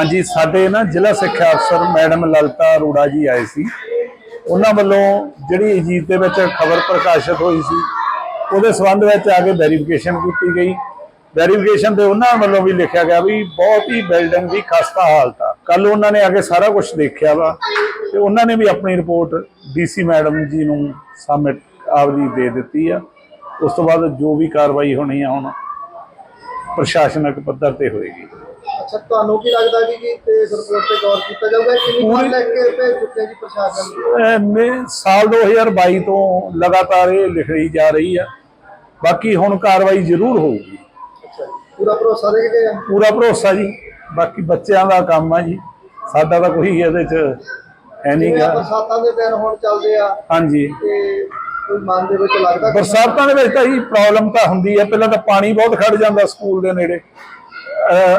ਹਾਂਜੀ, ਸਾਡੇ ਨਾ ਜ਼ਿਲ੍ਹਾ ਸਿੱਖਿਆ ਅਫਸਰ ਮੈਡਮ ਲਲਤਾ ਅਰੋੜਾ ਜੀ ਆਏ ਸੀ। ਉਹਨਾਂ ਵੱਲੋਂ ਜਿਹੜੀ ਅਜੀਤ ਦੇ ਵਿੱਚ ਖਬਰ ਪ੍ਰਕਾਸ਼ਿਤ ਹੋਈ ਸੀ, ਉਹਦੇ ਸੰਬੰਧ ਵਿੱਚ ਆ ਕੇ ਵੈਰੀਫਿਕੇਸ਼ਨ ਕੀਤੀ ਗਈ। ਵੈਰੀਫਿਕੇਸ਼ਨ ਤੇ ਉਹਨਾਂ ਵੱਲੋਂ ਵੀ ਲਿਖਿਆ ਗਿਆ ਵੀ ਬਹੁਤ ਹੀ ਬਿਲਡਿੰਗ ਦੀ ਖਸਤਾ ਹਾਲਤ ਆ। ਕੱਲ ਉਹਨਾਂ ਨੇ ਆ ਕੇ ਸਾਰਾ ਕੁਝ ਦੇਖਿਆ ਵਾ ਤੇ ਉਹਨਾਂ ਨੇ ਵੀ ਆਪਣੀ ਰਿਪੋਰਟ ਡੀਸੀ ਮੈਡਮ ਜੀ ਨੂੰ ਸਬਮਿਟ ਆਪਦੀ ਦੇ ਦਿੱਤੀ ਆ। ਉਸ ਤੋਂ ਬਾਅਦ ਜੋ ਵੀ ਕਾਰਵਾਈ ਹੋਣੀ ਆ ਹੁਣ ਪ੍ਰਸ਼ਾਸਨਿਕ ਪੱਧਰ ਤੇ ਹੋਏਗੀ। ਅੱਛਾ ਤੁਹਾਨੂੰ ਕੀ ਲੱਗਦਾ ਜੀ ਕਿ ਤੇ ਇਸ ਰਿਪੋਰਟ ਤੇ ਗੌਰ ਕੀਤਾ ਜਾਊਗਾ ਕਿੰਨੀ ਵਾਰ ਲੈ ਕੇ ਭੇਜ ਚੁੱਕੇ ਜੀ ਪ੍ਰਸ਼ਾਸਨ ਨੂੰ? ਅਹ ਮੈਂ ਸਾਲ 2022 ਤੋਂ ਲਗਾਤਾਰ ਇਹ ਲਿਖ ਰਹੀ ਜਾ ਰਹੀ ਆ। ਬਾਕੀ ਹੁਣ ਕਾਰਵਾਈ ਜ਼ਰੂਰ ਹੋਊਗੀ। ਅੱਛਾ ਜੀ। ਪੂਰਾ ਭਰੋਸਾ ਦੇ ਕੇ ਆ ਪੂਰਾ ਭਰੋਸਾ ਜੀ। ਬਾਕੀ ਬੱਚਿਆਂ ਦਾ ਕੰਮ ਆ ਜੀ। ਸਾਡਾ ਤਾਂ ਕੋਈ ਇਹਦੇ ਚ ਹੈ ਬਰਸਾਤਾਂ ਦੇ ਦਿਨ ਹੁਣ ਚੱਲਦੇ ਆ ਹਾਂਜੀ। ਤੇ ਕੋਈ ਮਨ ਦੇ ਵਿੱਚ ਲੱਗਦਾ ਕਿ ਬਰਸਾਤਾਂ ਦੇ ਵਿੱਚ ਤਾਂ ਜੀ ਪ੍ਰੋਬਲਮ ਤਾਂ ਹੁੰਦੀ ਆ। ਪਹਿਲਾਂ ਤਾਂ ਪਾਣੀ ਬਹੁਤ ਖੜ ਜਾਂਦਾ ਸਕੂਲ ਦੇ ਨੇੜੇ।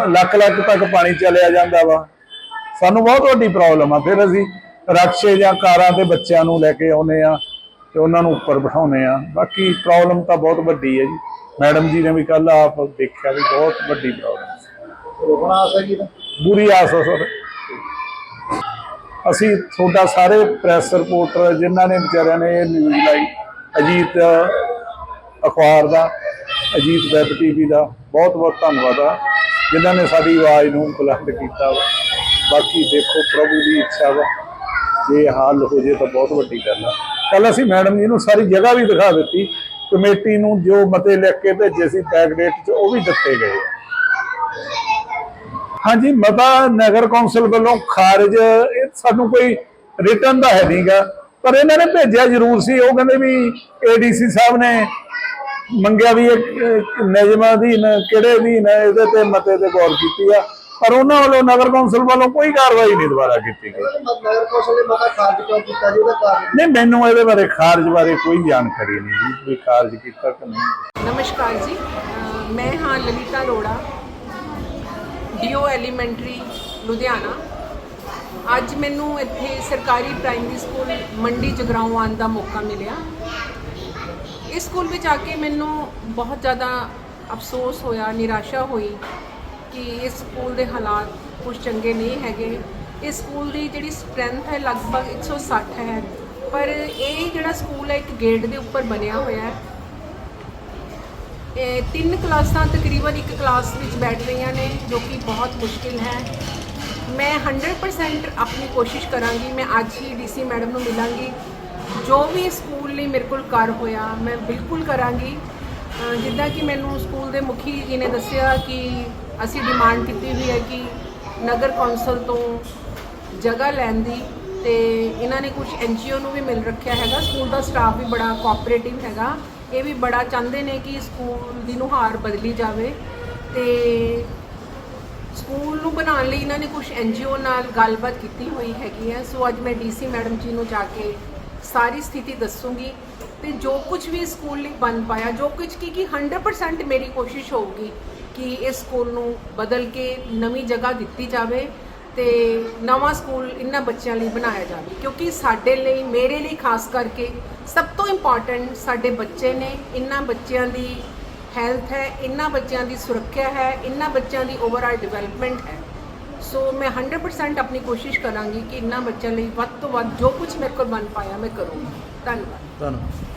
ਲੱਖ ਲੱਖ ਤੱਕ ਪਾਣੀ ਚਲਿਆ ਜਾਂਦਾ ਵਾ। ਸਾਨੂੰ ਬਹੁਤ ਵੱਡੀ ਪ੍ਰੋਬਲਮ ਆ। ਫਿਰ ਅਸੀਂ ਰਕਸ਼ੇ ਜਾਂ ਕਾਰਾਂ ਤੇ ਬੱਚਿਆਂ ਨੂੰ ਲੈ ਕੇ ਆਉਨੇ ਆ ਤੇ ਉਹਨਾਂ ਨੂੰ ਉੱਪਰ ਬਿਠਾਉਨੇ ਆ। ਬਾਕੀ ਪ੍ਰੋਬਲਮ ਤਾਂ ਬਹੁਤ ਵੱਡੀ ਹੈ ਜੀ। ਮੈਡਮ ਜੀ ਨੇ ਵੀ ਕੱਲ ਆਪ ਦੇਖਿਆ ਵੀ ਬਹੁਤ ਵੱਡੀ ਪ੍ਰੋਬਲਮ ਰੋਕਣਾ ਆ ਸਕਦਾ ਬੁਰੀ ਆਸ ਆ ਸਰ। ਅਸੀਂ ਤੁਹਾਡਾ ਸਾਰੇ ਪ੍ਰੈਸ ਰਿਪੋਰਟਰ ਜਿਨ੍ਹਾਂ ਨੇ ਵਿਚਾਰਿਆਂ ਨੇ ਇਹ ਨਿਊਜ਼ ਲਾਈ ਅਜੀਤ ਅਖਬਾਰ ਦਾ ਅਜੀਤ ਵੈਬ ਟੀਵੀ ਦਾ ਬਹੁਤ ਬਹੁਤ ਧੰਨਵਾਦ ਆ। ਜਿਨ੍ਹਾਂ ਨੇ ਸਾਡੀ ਆਵਾਜ਼ ਨੂੰ ਬੁਲੰਦ ਕੀਤਾ ਵਾ। ਬਾਕੀ ਦੇਖੋ ਪ੍ਰਭੂ ਦੀ ਇੱਛਾ ਵਾ। ਜੇ ਹਾਲ ਹੋ ਜੇ ਤਾਂ ਬਹੁਤ ਵੱਡੀ ਗੱਲ ਆ। ਕੱਲ ਅਸੀਂ ਮੈਡਮ ਜੀ ਨੂੰ ਸਾਰੀ ਜਗ੍ਹਾ ਵੀ ਦਿਖਾ ਦਿੱਤੀ। ਕਮੇਟੀ ਨੂੰ ਜੋ ਮਤੇ ਲਿਖ ਕੇ ਭੇਜੇ ਸੀ ਪੈਕਡੇਟ 'ਚ, ਉਹ ਵੀ ਦਿੱਤੇ ਗਏ ਹਾਂਜੀ, ਮਤਾ ਨਗਰ ਕੌਂਸਲ ਵੱਲੋਂ ਖਾਰਜ, ਇਹ ਸਾਨੂੰ ਕੋਈ ਰਿਟਰਨ ਦਾ ਹੈ ਨਹੀਂਗਾ ਪਰ ਇਹਨਾਂ ਨੇ ਭੇਜਿਆ ਜ਼ਰੂਰ ਸੀ। ਉਹ ਕਹਿੰਦੇ ਵੀ ਏਡੀਸੀ ਸਾਹਿਬ ਨੇ ਮੰਗਿਆ ਵੀ ਇਹ ਨਿਯਮਾਂ ਦੀ ਕਿਹੜੇ ਵੀ ਨੇ ਇਹਦੇ ਤੇ ਮਤੇ ਤੇ ਗੌਰ ਕੀਤੀ ਆ। ਪਰ ਉਹਨਾਂ ਵੱਲੋਂ ਨਗਰ ਕੌਂਸਲ ਵੱਲੋਂ ਕੋਈ ਕਾਰਵਾਈ ਨਹੀਂ ਦੁਬਾਰਾ ਕੀਤੀ ਗਈ। ਨਗਰ ਕੌਂਸਲ ਨੇ ਮਤਾ ਖਾਰਜ ਕਿਉਂ ਕੀਤਾ ਜੀ ਉਹਦਾ ਕਾਰਨ ਨਹੀਂ ਮੈਨੂੰ ਇਹਦੇ ਬਾਰੇ ਖਾਰਜ ਬਾਰੇ ਕੋਈ ਜਾਣਕਾਰੀ ਨਹੀਂ ਜੀ ਵੀ ਖਾਰਜ ਕੀਤਾ ਕਿ ਨਹੀਂ। ਨਮਸਕਾਰ ਜੀ। ਮੈਂ ਹਾਂ ਲਲਿਤਾ ਅਰੋੜਾ ਡੀਓ ਐਲੀਮੈਂਟਰੀ ਲੁਧਿਆਣਾ। ਅੱਜ ਮੈਨੂੰ ਇੱਥੇ ਸਰਕਾਰੀ ਪ੍ਰਾਇਮਰੀ ਸਕੂਲ ਮੰਡੀ ਜਗਰਾਉਂ ਆਉਣ ਦਾ ਮੌਕਾ ਮਿਲਿਆ। ਇਸ ਸਕੂਲ ਵਿੱਚ ਆ ਕੇ ਮੈਨੂੰ ਬਹੁਤ ਜ਼ਿਆਦਾ ਅਫਸੋਸ ਹੋਇਆ, ਨਿਰਾਸ਼ਾ ਹੋਈ ਕਿ ਇਸ ਸਕੂਲ ਦੇ ਹਾਲਾਤ ਕੁਝ ਚੰਗੇ ਨਹੀਂ ਹੈਗੇ। ਇਸ ਸਕੂਲ ਦੀ ਜਿਹੜੀ ਸਟਰੈਂਥ ਹੈ ਲਗਭਗ 160 ਹੈ। ਪਰ ਇਹ ਜਿਹੜਾ ਸਕੂਲ ਹੈ, ਇੱਕ ਗੇਟ ਦੇ ਉੱਪਰ ਬਣਿਆ ਹੋਇਆ ਹੈ। ਇਹ ਤਿੰਨ ਕਲਾਸਾਂ ਤਕਰੀਬਨ ਇੱਕ ਕਲਾਸ ਵਿੱਚ ਬੈਠ ਰਹੀਆਂ ਨੇ, ਜੋ ਕਿ ਬਹੁਤ ਮੁਸ਼ਕਿਲ ਹੈ। ਮੈਂ 100% ਆਪਣੀ ਕੋਸ਼ਿਸ਼ ਕਰਾਂਗੀ, ਮੈਂ ਅੱਜ ਹੀ ਡੀਸੀ ਮੈਡਮ ਨੂੰ ਮਿਲਾਂਗੀ। ਜੋ ਵੀ ਸਕੂਲ ਲਈ ਮੇਰੇ ਕੋਲ ਕਰ ਹੋਇਆ, ਮੈਂ ਬਿਲਕੁਲ ਕਰਾਂਗੀ। ਜਿੱਦਾਂ ਕਿ ਮੈਨੂੰ ਸਕੂਲ ਦੇ ਮੁਖੀ ਜੀ ਨੇ ਦੱਸਿਆ ਕਿ ਅਸੀਂ ਡਿਮਾਂਡ ਕੀਤੀ ਹੋਈ ਹੈ ਕਿ ਨਗਰ ਕੌਂਸਲ ਤੋਂ ਜਗ੍ਹਾ ਲੈਣ ਦੀ ਤੇ ਇਹਨਾਂ ਨੇ ਕੁਝ ਐਨਜੀਓ ਨੂੰ ਵੀ ਮਿਲ ਰੱਖਿਆ ਹੈਗਾ। ਸਕੂਲ ਦਾ ਸਟਾਫ ਵੀ ਬੜਾ ਕੋਆਪਰੇਟਿਵ ਹੈਗਾ। ਇਹ ਵੀ ਬੜਾ ਚਾਹੁੰਦੇ ਨੇ ਕਿ ਸਕੂਲ ਦੀ ਨੁਹਾਰ ਬਦਲੀ ਜਾਵੇ ਤੇ ਸਕੂਲ ਨੂੰ ਬਣਾਉਣ ਲਈ ਇਹਨਾਂ ਨੇ ਕੁਝ ਐਨਜੀਓ ਨਾਲ ਗੱਲਬਾਤ ਕੀਤੀ ਹੋਈ ਹੈਗੀ ਹੈ। ਸੋ ਅੱਜ ਮੈਂ ਡੀਸੀ ਮੈਡਮ ਜੀ ਨੂੰ ਜਾ ਕੇ ਸਾਰੀ ਸਥਿਤੀ ਦੱਸੂਗੀ ਤੇ ਜੋ ਕੁਝ ਵੀ ਸਕੂਲ ਲਈ ਬਣ ਪਾਇਆ, ਜੋ ਕੁਝ ਕੀ ਕੀ 100% ਮੇਰੀ ਕੋਸ਼ਿਸ਼ ਹੋਊਗੀ ਕਿ ਇਸ ਸਕੂਲ ਨੂੰ ਬਦਲ ਕੇ ਨਵੀਂ ਜਗ੍ਹਾ ਦਿੱਤੀ ਜਾਵੇ ਤੇ ਨਵਾਂ ਸਕੂਲ ਇਹਨਾਂ ਬੱਚਿਆਂ ਲਈ ਬਣਾਇਆ ਜਾਵੇ। ਕਿਉਂਕਿ ਸਾਡੇ ਲਈ, ਮੇਰੇ ਲਈ ਖਾਸ ਕਰਕੇ ਸਭ ਤੋਂ ਇੰਪੋਰਟੈਂਟ ਸਾਡੇ ਬੱਚੇ ਨੇ, ਇਹਨਾਂ ਬੱਚਿਆਂ ਦੀ ਹੈਲਥ ਹੈ, ਇਹਨਾਂ ਬੱਚਿਆਂ ਦੀ ਸੁਰੱਖਿਆ ਹੈ, ਇਹਨਾਂ ਬੱਚਿਆਂ ਦੀ ਓਵਰਆਲ ਡਿਵੈਲਪਮੈਂਟ ਹੈ। ਸੋ ਮੈਂ 100% ਆਪਣੀ ਕੋਸ਼ਿਸ਼ ਕਰਾਂਗੀ ਕਿ ਇਹਨਾਂ ਬੱਚਿਆਂ ਲਈ ਵੱਧ ਤੋਂ ਵੱਧ ਜੋ ਕੁਝ ਮੇਰੇ ਕੋਲ ਬਣ ਪਾਇਆ ਮੈਂ ਕਰੂੰਗੀ ਧੰਨਵਾਦ ਧੰਨਵਾਦ